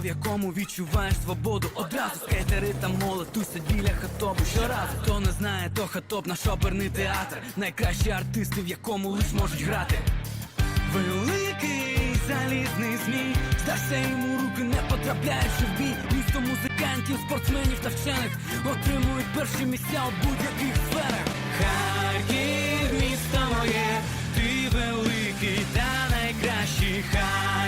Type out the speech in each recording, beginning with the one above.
в якому відчуваєш свободу? Одразу скейтери та молод тусять біля хатобу Щоразу, хто не знає, то хатоп наш оперний театр. Найкращі артисти, в якому лиш можуть грати. Великий залізний змій. Здався йому руки, не потрапляючи в бій. Місто музикантів, спортсменів та вчених Отримують перші місця у будь-яких сферах. Харків, місто моє, ти великий та найкращий Харків,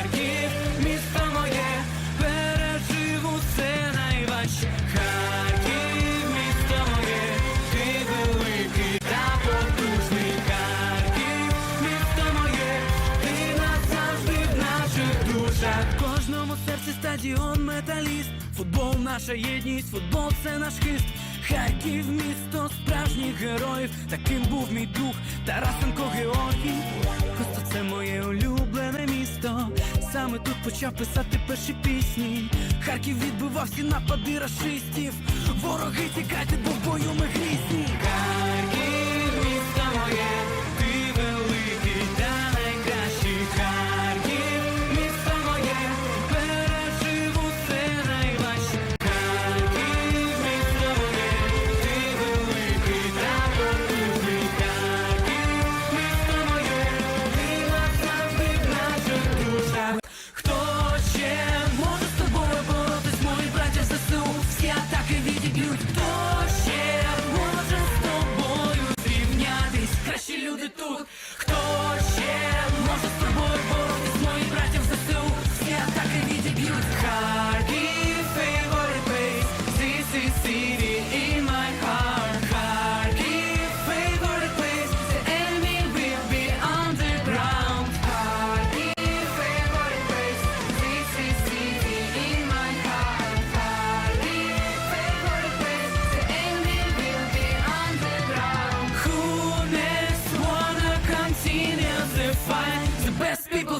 стадіон металіст Футбол наша єдність, футбол це наш хист Харків місто справжніх героїв, таким був мій друг Тарасенко Георгій. Просто це моє улюблене місто. Саме тут почав писати перші пісні. Харків відбивав всі напади рашистів. Вороги тікайте, атаки. Хто ще може з тобою зрівнятись? Кращі люди тут.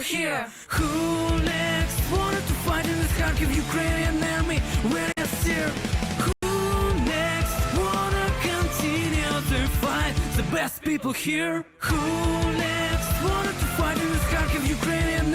Here. Who next wanted to fight in this Kharkiv Ukrainian army? Where is here? Who next wanna continue the fight? The best people here. Who next wanted to fight in this Kharkiv Ukrainian